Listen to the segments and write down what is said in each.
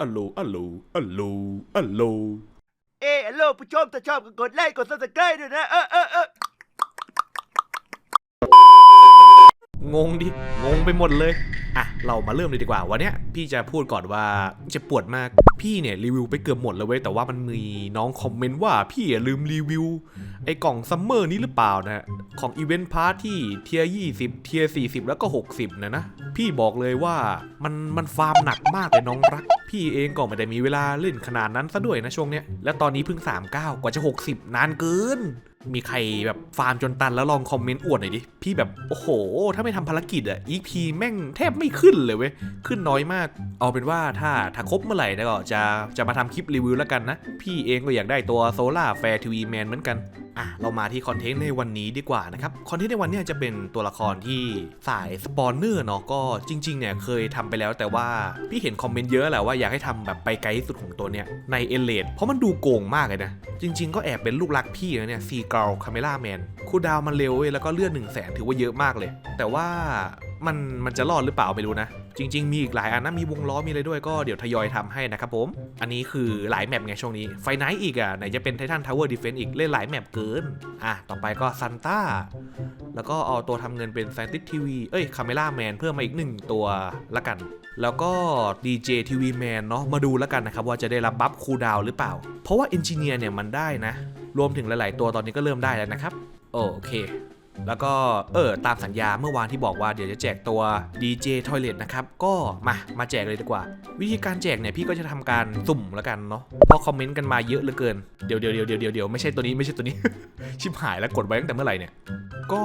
อัลโหลอัลโหลอัลโหลอัลโหลเออฮัลโหลผู้ชมถ้าชอบก็กดไลค์กดซับสไครต์ด้วยนะ เออเออเออ งงดิ งงไปหมดเลย อะ เรามาเริ่มเลยดีกว่า วันเนี้ยพี่จะพูดก่อนว่าเจะปวดมาก พี่เนี่ยรีวิวไปเกือบหมดแล้วเว้ย แต่ว่ามันมีน้องคอมเมนต์ว่าพี่ลืมรีวิว ไอ้กล่องซัมเมอร์นี้หรือเปล่านะ ของอีเวนต์พาร์ทที่เทียร์20เทียร์40แล้วก็60นะนะ พี่บอกเลยว่ามันมันฟาร์มหนักมากเลยน้องรัก พี่เองก็ไม่ได้มีเวลาเล่นขนาดนั้นซะด้วยนะช่วงเนี้ย แล้วตอนนี้เพิ่ง39กว่าจะ 60 นานเกิน มีใครแบบฟาร์มจนตันแล้วลองคอมเมนต์อวดหน่อยดิ พี่แบบโอ้โห ถ้าไม่ทำภารกิจอะ EP แม่งแทบไม่ขึ้นเลยเว้ย ขึ้นน้อยมาก เอาเป็นว่าถ้าถ้าครบเมื่อไหร่นะก็จะจะมาทำคลิปรีวิวแล้วกันนะ พี่เองก็อยากได้ตัวโซล่าแฟร์ทีวีแมนเหมือนกัน อะเรามาที่คอนเทนต์ในวันนี้ดีกว่านะครับคอนเทนต์ในวันนี้จะเป็นตัวละครที่สายสปอนเนอร์เนาะก็จริงๆเนี่ยเคยทำไปแล้วแต่ว่าพี่เห็นคอมเมนต์เยอะแหละว่าอยากให้ทำแบบไปไกลที่สุดของตัวเนี้ยในเอเลดเพราะมันดูโกงมากเลยนะ จริง ๆ ก็แอบเป็นลูกรักพี่นะเนี่ยซีเกลคาเมล่าแมนคูดาวมันเร็วเว้ยแล้วก็เลือด1นึ่งแสนถือว่าเยอะมากเลย แต่ว่ามันมันจะรอดหรือเปล่าไม่รู้นะ จริง ๆ มีอีกหลายอันนะมีวงล้อมีอะไรด้วยก็เดี๋ยวทยอยทำให้นะครับผม อันนี้คือหลายแมปไงช่วงนี้ไฟไนท์อีกอะไหนจะเป็นไททันทาวเวอร์ดีเฟนต์อีกเล่นหลายแมปเกิน อะ ต่อไปก็ซันต้าแล้วก็เอาตัวทำเงินเป็นแซนติสทีวีเอ้ยคาเมล่าแมนเพิ่มมาอีกหนึ่งตัวละกัน แล้วก็ DJ TV Man เนาะมาดูแล้วกันนะครับว่าจะได้รับบัฟคูลดาวหรือเปล่า เพราะว่าเอนจิเนียร์เนี่ยมันได้นะ รวมถึงหลาย ๆ ตัวตอนนี้ก็เริ่มได้แล้วนะครับโอเค แล้วก็เออตามสัญญาเมื่อวานที่บอกว่าเดี๋ยวจะแจกตัว DJ Toilet นะครับ ก็มามาแจกเลยดีกว่า วิธีการแจกเนี่ยพี่ก็จะทำการสุ่มแล้วกันเนาะเพราะคอมเมนต์กันมาเยอะเหลือเกิน เดี๋ยวเดี๋ยวเดี๋ยวเดี๋ยวเดี๋ยวไม่ใช่ตัวนี้ไม่ใช่ตัวนี้ ชิบหายแล้วกดไว้ตั้งแต่เมื่อไหร่เนี่ย ก็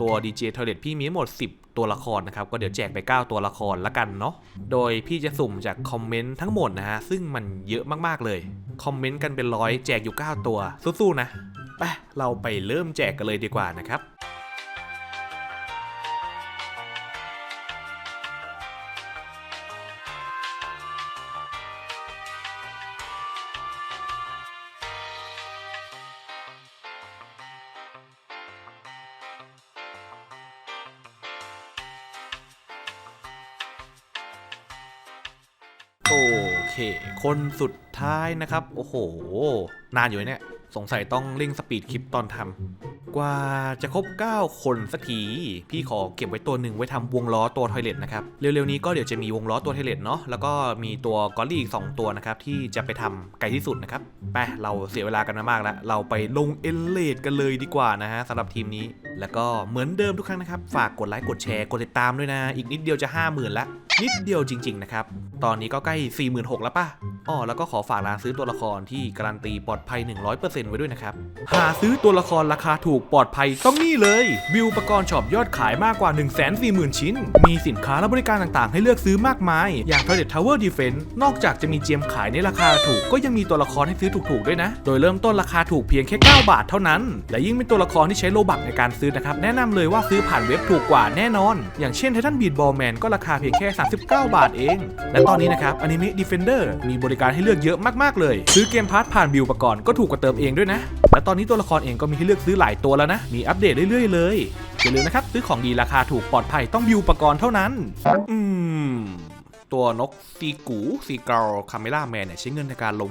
ตัว DJ Toilet พี่มีหมด 10 ตัวละครนะครับ ก็เดี๋ยวแจกไป 9 ตัวละครละกันเนาะ โดยพี่จะสุ่มจากคอมเมนต์ทั้งหมดนะฮะ ซึ่งมันเยอะมากๆเลย คอมเมนต์กันเป็นร้อยแจกอยู่ 9 ตัว สู้ๆนะ ไป เราไปเริ่มแจกกันเลยดีกว่านะครับ โอเค คนสุดท้ายนะครับ โอ้โห นานอยู่เนี่ย สงสัยต้องเร่งสปีดคลิปตอนทำ กว่าจะครบ 9 คนสักที พี่ขอเก็บไว้ตัวหนึ่งไว้ทำวงล้อตัวทอยเลตนะครับ เร็วๆนี้ก็เดี๋ยวจะมีวงล้อตัวทอยเลตเนาะ แล้วก็มีตัวกอลลี่อีก 2 ตัวนะครับ ที่จะไปทำไกลที่สุดนะครับ ไป เราเสียเวลากันมามากแล้ว เราไปลงเอลเลดกันเลยดีกว่านะฮะสำหรับทีมนี้ แล้วก็เหมือนเดิมทุกครั้งนะครับ ฝากกดไลค์ กดแชร์ กดติดตามด้วยนะ อีกนิดเดียวจะ 50,000แล้ว นิดเดียวจริง ๆ นะครับ ตอนนี้ก็ใกล้ 46,000แล้วป่ะอ๋อแล้วก็ขอฝากร้านซื้อตัวละครที่การันตีปลอดภัย 100%ไว้ด้วยนะครับ หาซื้อตัวละครราคาถูกปลอดภัยต้องนี่เลย วิวประกรณ์ช็อปยอดขายมากกว่า 140,000 ชิ้น มีสินค้าและบริการต่างๆ ให้เลือกซื้อมากมาย อย่าง Toilet Tower Defense นอกจากจะมีเจียมขายในราคาถูกก็ยังมีตัวละครให้ซื้อถูกๆด้วยนะ โดยเริ่มต้นราคาถูกเพียงแค่ 9 บาทเท่านั้น และยิ่งเป็นตัวละครที่ใช้โลบักในการซื้อนะครับแนะนำเลยว่าซื้อผ่านเว็บถูกกว่าแน่นอน อย่างเช่น Titan Beat Ball Man ก็ราคาเพียงแค่39 บาทเอง และตอนนี้นะครับ Anime Defender มีบริการให้เลือกเยอะมากๆเลย ซื้อเกมพาร์ทผ่านบิวประกรณ์ก็ถูกกว่าเติมเองด้วยนะ และตอนนี้ตัวละครเองก็มีให้เลือกซื้อหลายตัวแล้วนะ มีอัปเดตเรื่อยๆเลยอย่าลืมนะครับซื้อของดีราคาถูกปลอดภัยต้องบิวประกรณ์เท่านั้น อืมตัวนกซีกูซีเกลคาเมล่าแมนเนี่ยใช้เงินในการลง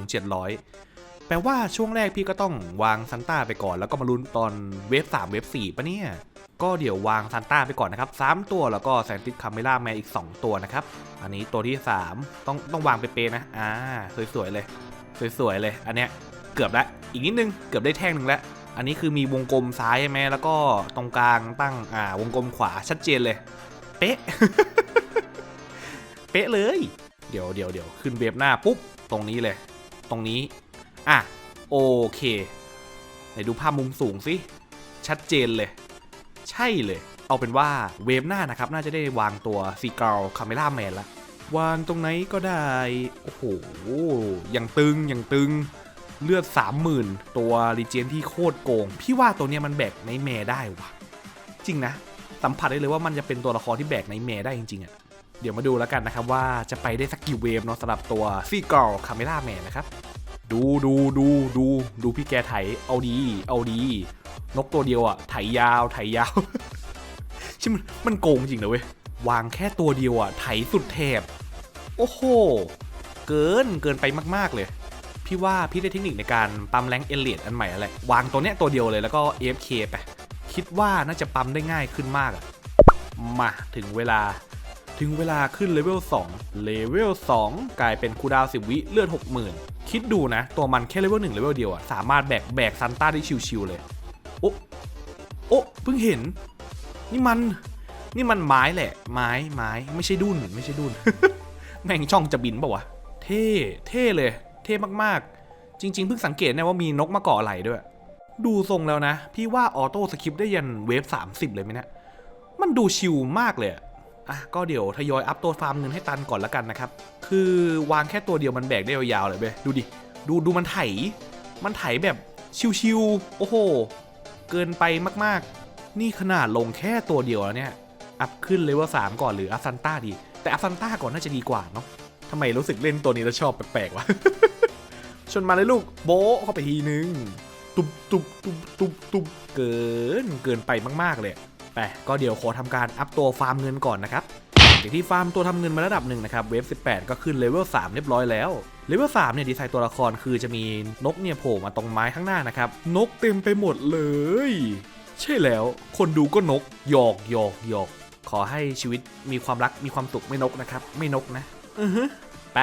700 แปลว่าช่วงแรกพี่ก็ต้องวางซันต้าไปก่อน แล้วก็มาลุ้นตอนเวฟ3เวฟ4ปะเนี่ย ก็เดี๋ยววางซันต้าไปก่อนนะครับ 3 ตัวแล้วก็แซนติสคาเมล่าแมนอีก 2 ตัวนะครับ อันนี้ตัวที่ 3 ต้องต้องวางเป๊ะๆนะ อ่า สวยๆเลย สวยๆเลย อันเนี้ยเกือบละอีกนิดนึง เกือบได้แท่งหนึ่งแล้ว อันนี้คือมีวงกลมซ้ายใช่ไหมแล้วก็ตรงกลางตั้ง อ่า วงกลมขวาชัดเจนเลย เป๊ะ เป๊ะเลย เดี๋ยวเดี๋ยวเดี๋ยวขึ้นเว็บหน้าปุ๊บ ตรงนี้เลย ตรงนี้ อะ โอเค ไหนดูภาพมุมสูงสิ ชัดเจนเลย ใช่เลย เอาเป็นว่าเวฟหน้านะครับ น่าจะได้วางตัวซีเกลคาเมล่าแมนละ วางตรงไหนก็ได้ โอ้โหอย่างตึงอย่างตึงเลือด 30,000 ตัวรีเจนที่โคตรโกง พี่ว่าตัวเนี้ยมันแบกในแมร์ได้วะจริงนะ สัมผัสได้เลยว่ามันจะเป็นตัวละครที่แบกในแมร์ได้จริงๆอะเดี๋ยวมาดูแล้วกันนะครับว่าจะไปได้สักกี่เวฟเนาะสำหรับตัวซีเกลคาเมล่าแมนนะครับ ดูดูดูดูดูพี่แกไถเอาดี เอาดี นกตัวเดียวอะไถยาวไถยาวชิมันมันโกงจริงนะเว้ยวางแค่ตัวเดียวอะไถสุดแถบโอ้โห เกินเกินไปมาก ๆ เลย พี่ว่าพี่ได้เทคนิคในการปั๊มแรงเอเลียดอันใหม่อะไรวางตัวเนี้ยตัวเดียวเลยแล้วก็ AFK ไปคิดว่าน่าจะปั๊มได้ง่ายขึ้นมากมาถึงเวลา ถึงเวลาขึ้นเลเวล2เลเวล2กลายเป็นคูดาวน์10วิเลือด 60,000 คิดดูนะ ตัวมันแค่เลเวล1เลเวลเดียวอะสามารถแบกแบกซันต้าได้ชิวๆเลย อ้โอ้เพิ่งเห็น นี่มัน นี่มันไม้แหละ ไม้ไม้ไม่ใช่ดุนไม่ใช่ดุนแม่งช่องจะบินปล่าวะ เท่ เท่เลย เท่มากๆ จริง ๆ เพิ่งสังเกตนะว่ามีนกมาเกาะไหลด้วย ดูทรงแล้วนะ พี่ว่าออโต้สคริปต์ได้ยันเวฟ 30 เลยไหมเนะมันดูชิลมากเลยอะก็เดี๋ยวทยอยอัพตัวฟาร์มเงินให้ตันก่อนละกันนะครับ คือวางแค่ตัวเดียวมันแบกได้ยาวๆเลยเว้ดูดิ ดูดูมันไถ มันไถแบบชิวๆ โอ้โห เกินไปมากๆ นี่ขนาดลงแค่ตัวเดียวแล้วเนี่ย อัพขึ้นเลเวล3ก่อนหรืออัพซันต้าดี แต่อัพซันต้าก่อนน่าจะดีกว่าเนาะทำไมรู้สึกเล่นตัวนี้แล้วชอบแปลกๆวะ ชนมาเลยลูกโบเข้าไปทีนึง ตุบตุบตุบตุบตุบเกินเกินไปมากๆเลยไปก็เดี๋ยวขอทำการอัพตัวฟาร์มเงินก่อนนะครับจากที่ฟาร์มตัวทำเงินมาระดับหนึ่งนะครับ เวฟ 18 ก็ขึ้นเลเวล3เรียบร้อยแล้ว เลเวล3เนี่ยดีไซน์ตัวละครคือจะมีนกเนี่ยโผล่มาตรงไม้ข้างหน้านะครับ นกเต็มไปหมดเลย ใช่แล้วคนดูก็นกหยอกหยอกหยอกขอให้ชีวิตมีความรักมีความสุขไม่นกนะครับ ไม่นกนะอือฮึไป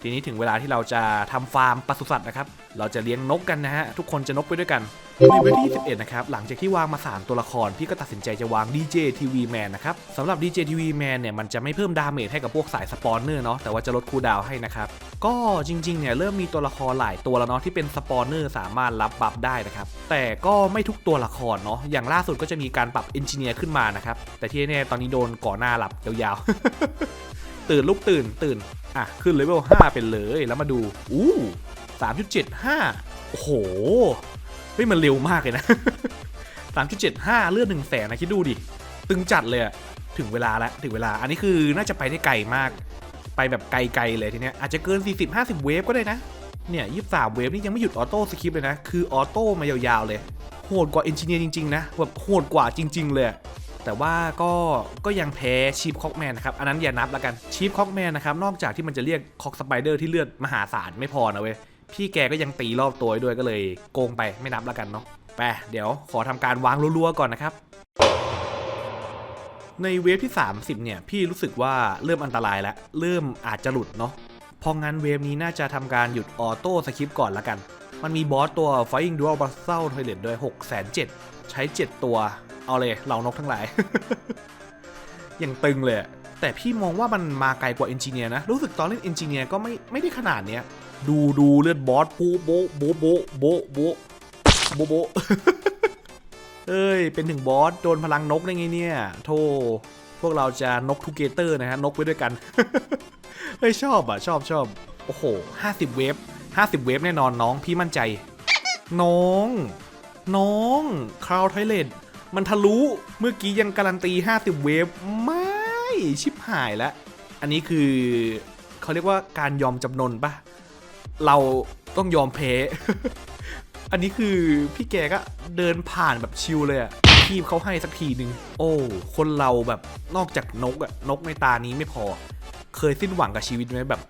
ทีนี้ถึงเวลาที่เราจะทำฟาร์มปศุสัตว์นะครับ เราจะเลี้ยงนกกันนะฮะ ทุกคนจะนกไปด้วยกัน ในเวที11นะครับ หลังจากที่วางมา 3 ตัวละคร พี่ก็ตัดสินใจจะวาง DJ TV Man นะครับสำหรับ DJ TV Man เนี่ย มันจะไม่เพิ่มดาเมจให้กับพวกสายสปอนเนอร์เนาะ แต่ว่าจะลดคูดาวให้นะครับ ก็จริง ๆ เนี่ย เริ่มมีตัวละครหลายตัวแล้วเนาะที่เป็นสปอนเนอร์สามารถรับบัฟได้นะครับ แต่ก็ไม่ทุกตัวละครเนาะ อย่างล่าสุดก็จะมีการปรับเอนจิเนียร์ขึ้นมานะครับ แต่ที่แน่ตอนนี้โดนก่อหน้าหลับยาวๆ ตื่นลูกตื่นตื่น อะ ขึ้นเลเวล5เป็นเลย แล้วมาดู อู้3.75 โอ้โห เฮ้ยมันเร็วมากเลยนะ 3.75 เลือดหนึ่งแสนนะคิดดูดิ ตึงจัดเลยถึงเวลาแล้วถึงเวลา อันนี้คือน่าจะไปได้ไกลมาก ไปแบบไกลๆเลยทีเนี้ยอาจจะเกิน 40-50 เวฟก็ได้นะ เนี่ย 23 เวฟนี่ยังไม่หยุดออโต้สคริปเลยนะ คือออโต้มายาวๆเลย โหดกว่าเอนจิเนียร์จริงๆนะแบบโหดกว่าจริง ๆ เลยแต่ว่าก็ก็ยังแพ้ชีฟคอกแมนนะครับ อันนั้นอย่านับแล้วกันชีฟคอกแมนนะครับ นอกจากที่มันจะเรียกคอกสไปเดอร์ที่เลือดมหาศาลไม่พอนะเว้ย พี่แกก็ยังตีรอบตัวด้วยก็เลยโกงไปไม่นับแล้วกันเนาะไปเดี๋ยวขอทำการวางรัวๆก่อนนะครับ ในเวฟที่ 30 เนี่ย พี่รู้สึกว่าเริ่มอันตรายแล้ว เริ่มอาจจะหลุดเนาะพองั้นเวฟนี้น่าจะทำการหยุดออโต้สคริปต์ก่อนละกัน มันมีบอสตัว Flying Dual b u s t l e Toilet ด้วย6 7 0 0 0ใช้ 7 ตัว เอาเลยเหล่านกทั้งหลายอยังตึงเลย แต่พี่มองว่ามันมาไกลกว่าเอนจิเนียร์นะ รู้สึกตอนเล่นเอนจิเนียร์ก็ไม่ไม่ได้ขนาดเนี้ย ดูดูเลือดบอสปูโบโบโบโบโบโบโบเอ้ย เป็นถึงบอสโดนพลังนกได้ไงเนี่ยโธ่พวกเราจะนกทูเกเตอร์นะฮะ นกไปด้วยกันเฮ้ยชอบอะ ชอบชอบโอ้โห50เวฟ50เวฟแน่นอนน้องพี่มั่นใจ น้อง น้องคราวไทเลนมันทะลุเมื่อกี้ยังการันตี 50 เวฟไม่ชิบหายแล้ว อันนี้คือเขาเรียกว่าการยอมจำนนปะ เราต้องยอมแพ้ อันนี้คือพี่แกก็เดินผ่านแบบชิลเลยอะทีบเขาให้สักทีหนึ่งโอ้ คนเราแบบนอกจากนกอะนกในตานี้ไม่พอ เคยสิ้นหวังกับชีวิตไหมแบบ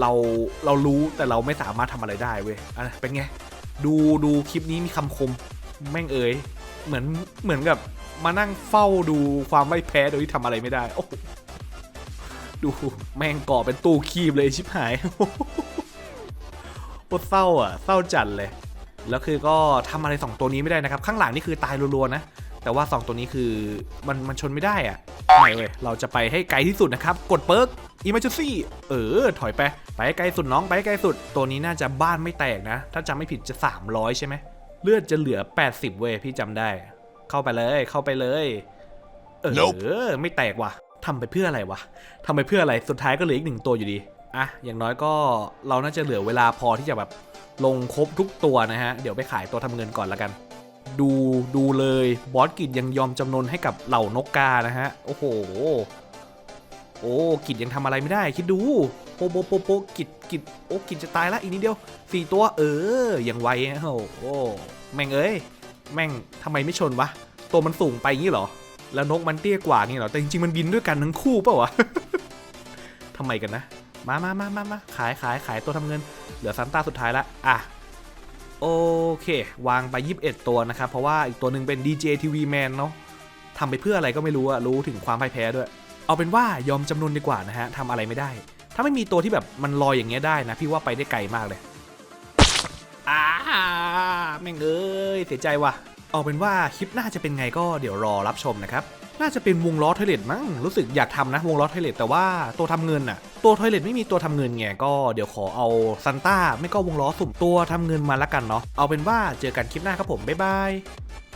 เราเรารู้แต่เราไม่สามารถทำอะไรได้เว้ยอะเป็นไง ดูดูคลิปนี้มีคำคมแม่งเอ๋ยเหมือนเหมือนกับมานั่งเฝ้าดูความไม่แพ้โดยที่ทำอะไรไม่ได้ โอ้ดูแม่งก่อเป็นตู้คีบเลยชิบหาย ตรเศร้าอะเศร้าจัดเลยแล้วคือก็ทำอะไร 2 ตัวนี้ไม่ได้นะครับ ข้างหลังนี่คือตายรัวๆนะ แต่ว่า 2 ตัวนี้คือมันมันชนไม่ได้อะไม่เว้ยเราจะไปให้ไกลที่สุดนะครับ กดเปิร์กอิมเมอร์ซี่เออ ถอยไป ไปให้ไกลสุดน้องไปให้ไกลสุด ตัวนี้น่าจะบ้านไม่แตกนะ ถ้าจำไม่ผิดจะ 300 ใช่ไหม เลือดจะเหลือ 80 เว้ยพี่จำได้ เข้าไปเลยเข้าไปเลย เออ Nope ไม่แตกว่ะทำไปเพื่ออะไรวะทำไปเพื่ออะไรสุดท้ายก็เหลืออีกหนึ่งตัวอยู่ดี อะอย่างน้อยก็เราน่าจะเหลือเวลาพอที่จะแบบลงครบทุกตัวนะฮะ เดี๋ยวไปขายตัวทำเงินก่อนละกัน ดูดูเลยบอสกิจยังยอมจำนนให้กับเหล่านกกานะฮะ โอ้โห โอ้กิจยังทำอะไรไม่ได้ คิดดูโปโปโปโปกิจกิจโอ้กิจจะตายละอีกนิดเดียวสี่ตัวเออยังไวฮะโอ้โหแม่งเอ้ยแม่งทำไมไม่ชนวะตัวมันสูงไปงี้เหรอ แล้วนกมันเตี้ยกว่างี้เหรอแต่จริงๆมันบินด้วยกันทั้งคู่เปล่าวะทำไมกันนะ มามามามามาขายขายขายตัวทำเงิน เหลือซันต้าสุดท้ายละอะ โอเค วางไป 21 ตัวนะครับ เพราะว่าอีกตัวหนึ่งเป็น DJ TV Man เนาะทำไปเพื่ออะไรก็ไม่รู้อะรู้ถึงความพ่ายแพ้ด้วย เอาเป็นว่ายอมจำนวนดีกว่านะฮะทำอะไรไม่ได้ ถ้าไม่มีตัวที่แบบมันลอยอย่างเงี้ยได้นะ พี่ว่าไปได้ไกลมากเลยอ้าแม่งเอ้ยเสียใจว่ะ เอาเป็นว่าคลิปหน้าจะเป็นไงก็เดี๋ยวรอรับชมนะครับ น่าจะเป็นวงล้อทอยเลทมั้ง รู้สึกอยากทำนะวงล้อทอยเลทแต่ว่าตัวทำเงินอะตัวทอยเลทไม่มีตัวทำเงินไงก็เดี๋ยวขอเอาซันต้าไม่ก็วงล้อสุ่มตัวทำเงินมาละกันเนาะ เอาเป็นว่าเจอกันคลิปหน้าครับผม บ๊ายบาย